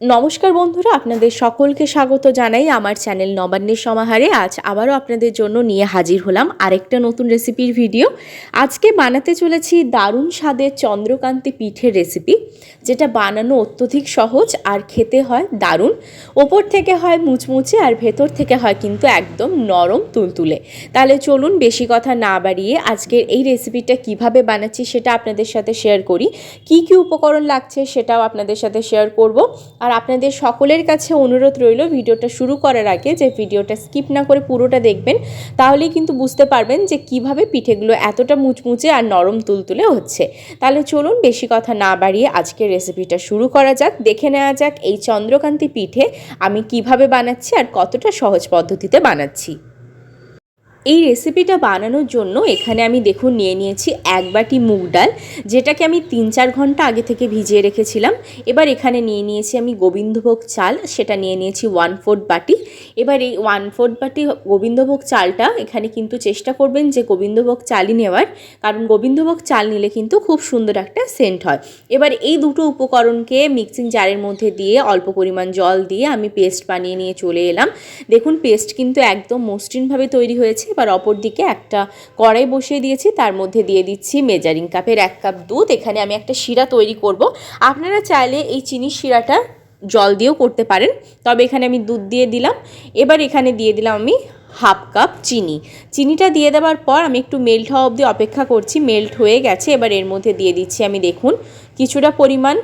নমস্কার বন্ধুরা, আপনাদের সকলকে স্বাগত জানাই আমার চ্যানেল নবান্নের সমাহারে। আজ আবারও আপনাদের জন্য নিয়ে হাজির হলাম আরেকটা নতুন রেসিপির ভিডিও। আজকে বানাতে চলেছি দারুণ স্বাদের চন্দ্রকান্তি পিঠের রেসিপি, যেটা বানানো অত্যধিক সহজ আর খেতে হয় দারুণ। ওপর থেকে হয় মুচমুচে আর ভেতর থেকে হয় কিন্তু একদম নরম তুলতুলে। তাহলে চলুন বেশি কথা না বাড়িয়ে আজকের এই রেসিপিটা কীভাবে বানাচ্ছি সেটা আপনাদের সাথে শেয়ার করি। কি কি উপকরণ লাগছে সেটাও আপনাদের সাথে শেয়ার করব। আর আপনাদের সকলের কাছে অনুরোধ রইল ভিডিওটা শুরু করার আগে যে ভিডিওটা স্কিপ না করে পুরোটা দেখবেন, তাহলেই কিন্তু বুঝতে পারবেন যে কীভাবে পিঠেগুলো এতটা মুচমুচে আর নরম তুলতুলে হচ্ছে। তাহলে চলুন বেশি কথা না বাড়িয়ে আজকের রেসিপিটা শুরু করা যাক। দেখে নেওয়া যাক এই চন্দ্রকান্তি পিঠে আমি কীভাবে বানাচ্ছি আর কতটা সহজ পদ্ধতিতে বানাচ্ছি। এই রেসিপিটা বানানোর জন্য এখানে আমি দেখুন নিয়ে নিয়েছি এক বাটি মুগ ডাল, যেটাকে আমি তিন চার ঘণ্টা আগে থেকে ভিজিয়ে রেখেছিলাম। এবার এখানে নিয়ে নিয়েছি আমি গোবিন্দভোগ চাল, সেটা নিয়ে নিয়েছি ওয়ান ফোর্থ বাটি। এবার এই ওয়ান ফোর্থ বাটি গোবিন্দভোগ চালটা এখানে কিন্তু চেষ্টা করবেন যে গোবিন্দভোগ চালই নেওয়ার, কারণ গোবিন্দভোগ চাল নিলে কিন্তু খুব সুন্দর একটা সেন্ট হয়। এবার এই দুটো উপকরণকে মিক্সিং জারের মধ্যে দিয়ে অল্প পরিমাণ জল দিয়ে আমি পেস্ট বানিয়ে নিয়ে চলে এলাম। দেখুন পেস্ট কিন্তু একদম মসৃণভাবে তৈরি হয়েছে। এবার অপর দিকে একটা কড়াই বসিয়ে দিয়েছি, তার মধ্যে দিয়ে দিচ্ছি মেজারিং কাপের এক কাপ দুধ। এখানে আমি একটা শিরা তৈরি করব। আপনারা চাইলে এই চিনির শিরাটা জল দিয়েও করতে পারেন, তবে এখানে আমি দুধ দিয়ে দিলাম। এবার এখানে দিয়ে দিলাম আমি হাফ কাপ চিনি। চিনিটা দিয়ে দেওয়ার পর আমি একটু মেল্ট হওয়া অবধি অপেক্ষা করছি মেল্ট হয়ে গেছে। এবার এর মধ্যে দিয়ে দিচ্ছি আমি, দেখুন, কিছুটা পরিমাণ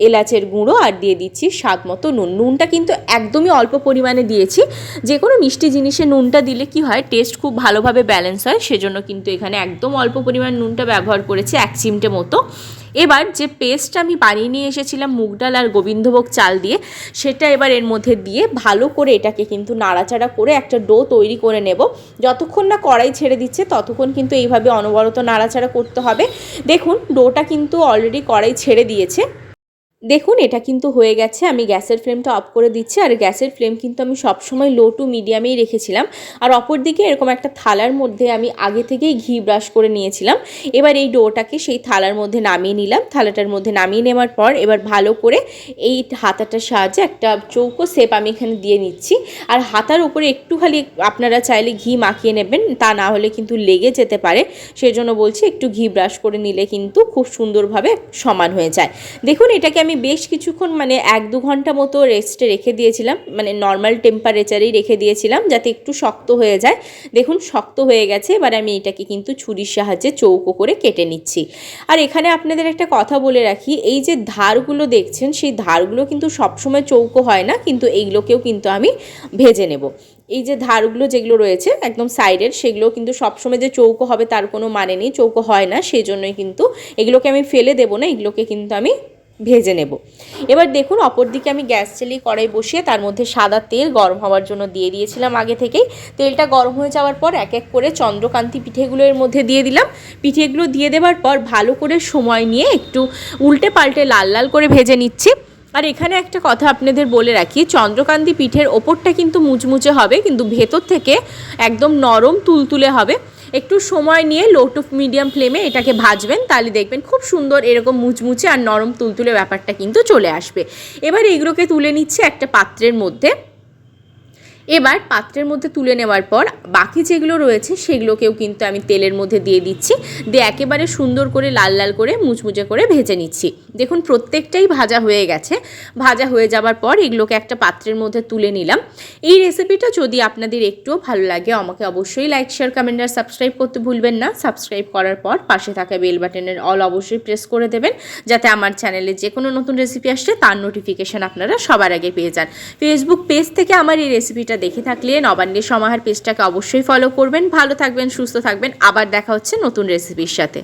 এলাচের গুঁড়ো আর দিয়ে দিচ্ছি স্বাদ মতো নুন। নুনটা কিন্তু একদমই অল্প পরিমাণে দিয়েছি। যে কোনো মিষ্টি জিনিসে নুনটা দিলে কি হয় টেস্ট খুব ভালোভাবে ব্যালেন্স হয়, সেজন্য কিন্তু এখানে একদম অল্প পরিমাণ নুনটা ব্যবহার করেছি, এক চিমটে মতো। এবার যে পেস্টটা আমি বানিয়ে নিয়ে এসেছিলাম, মুগ ডাল আর গোবিন্দভোগ চাল দিয়ে, সেটা এবার এর মধ্যে দিয়ে ভালো করে এটাকে কিন্তু নাড়াচাড়া করে একটা ডো তৈরি করে নেব। যতক্ষণ না কড়াই ছেড়ে দিচ্ছে, ততক্ষণ কিন্তু এইভাবে অনবরত নাড়াচাড়া করতে হবে। দেখুন, ডোটা কিন্তু অলরেডি কড়াই ছেড়ে দিয়েছে। দেখুন, এটা কিন্তু হয়ে গেছে। আমি গ্যাসের ফ্লেমটা অফ করে দিচ্ছি। আর গ্যাসের ফ্লেম কিন্তু আমি সবসময় লো টু মিডিয়ামেই রেখেছিলাম। আর অপর দিকে এরকম একটা থালার মধ্যে আমি আগে থেকেই ঘি ব্রাশ করে নিয়েছিলাম। এবার এই ডোটাকে সেই থালার মধ্যে নামিয়ে নিলাম। থালাটার মধ্যে নামিয়ে নেওয়ার পর এবার ভালো করে এই হাতাটার সাহায্যে একটা চৌকো শেপ আমি এখানে দিয়ে নিচ্ছি। আর হাতার উপরে একটু খালি আপনারা চাইলে ঘি মাখিয়ে নেবেন, তা না হলে কিন্তু লেগে যেতে পারে। সেজন্য বলছি একটু ঘি ব্রাশ করে নিলে কিন্তু খুব সুন্দরভাবে সমান হয়ে যায়। দেখুন, এটাকে আমি বেশ কিছুক্ষণ মানে এক দু ঘণ্টা মতো রেস্টে রেখে দিয়েছিলাম মানে নর্মাল টেম্পারেচারেই রেখে দিয়েছিলাম যাতে একটু শক্ত হয়ে যায়। দেখুন, শক্ত হয়ে গেছে, এবার আমি এটাকে কিন্তু ছুরির সাহায্যে চৌকো করে কেটে নিচ্ছি। আর এখানে আপনাদের একটা কথা বলে রাখি, এই যে ধারগুলো দেখছেন, সেই ধারগুলো কিন্তু সবসময় চৌকো হয় না, কিন্তু এইগুলোকেও কিন্তু আমি ভেজে নেব। এই যে ধারগুলো যেগুলো রয়েছে, একদম সাইডের সেগুলো কিন্তু সবসময় যে চৌকো হবে তার কোনো মানে নেই, চৌকো হয় না, সেই জন্যই কিন্তু এগুলোকে আমি ফেলে দেবো না, এগুলোকে কিন্তু আমি ভেজে নেব। এবার দেখুন অপর দিকে আমি গ্যাস চালিয়ে কড়াই বসিয়ে তার মধ্যে সাদা তেল গরম হওয়ার জন্য দিয়ে দিয়েছিলাম আগে থেকেই। তেলটা গরম হয়ে যাওয়ার পর এক এক করে চন্দ্রকান্তি পিঠেগুলো এর মধ্যে দিয়ে দিলাম। পিঠেগুলো দিয়ে দেওয়ার পর ভালো করে সময় নিয়ে একটু উল্টে পাল্টে লাল লাল করে ভেজে নিচ্ছি। আর এখানে একটা কথা আপনাদের বলে রাখি, চন্দ্রকান্তি পিঠের ওপরটা কিন্তু মুচমুচে হবে, কিন্তু ভেতর থেকে একদম নরম তুলতুলে হবে। একটু সময় নিয়ে লো টু মিডিয়াম ফ্লেমে এটাকে ভাজবেন, তাহলে দেখবেন খুব সুন্দর এরকম মুচমুচে আর নরম তুলতুলে ব্যাপারটা কিন্তু চলে আসবে। এবার এগুলোকে তুলে নিচ্ছে একটা পাত্রের মধ্যে। এবার পাত্রের মধ্যে তুলে নেওয়ার পর বাকি যেগুলো রয়েছে সেগুলোকেও কিন্তু আমি তেলের মধ্যে দিয়ে দিচ্ছি। দিয়ে একেবারে সুন্দর করে লাল লাল করে মুচমুচে করে ভেজে নিচ্ছি। দেখুন প্রত্যেকটাই ভাজা হয়ে গেছে। ভাজা হয়ে যাওয়ার পর এগুলোকে একটা পাত্রের মধ্যে তুলে নিলাম। এই রেসিপিটা যদি আপনাদের একটুও ভালো লাগে, আমাকে অবশ্যই লাইক শেয়ার কমেন্ট আর সাবস্ক্রাইব করতে ভুলবেন না। সাবস্ক্রাইব করার পর পাশে থাকা বেল বাটনের অল অবশ্যই প্রেস করে দেবেন, যাতে আমার চ্যানেলে যে কোনো নতুন রেসিপি আসলে তার নোটিফিকেশান আপনারা সবার আগে পেয়ে যান। ফেসবুক পেজ থেকে আমার এই রেসিপিটা দেখে থাকলে নবান্নের সমাহার পেজটাকে অবশ্যই ফলো করবেন। ভালো থাকবেন, সুস্থ থাকবেন। আবার দেখা হচ্ছে নতুন রেসিপির সাথে।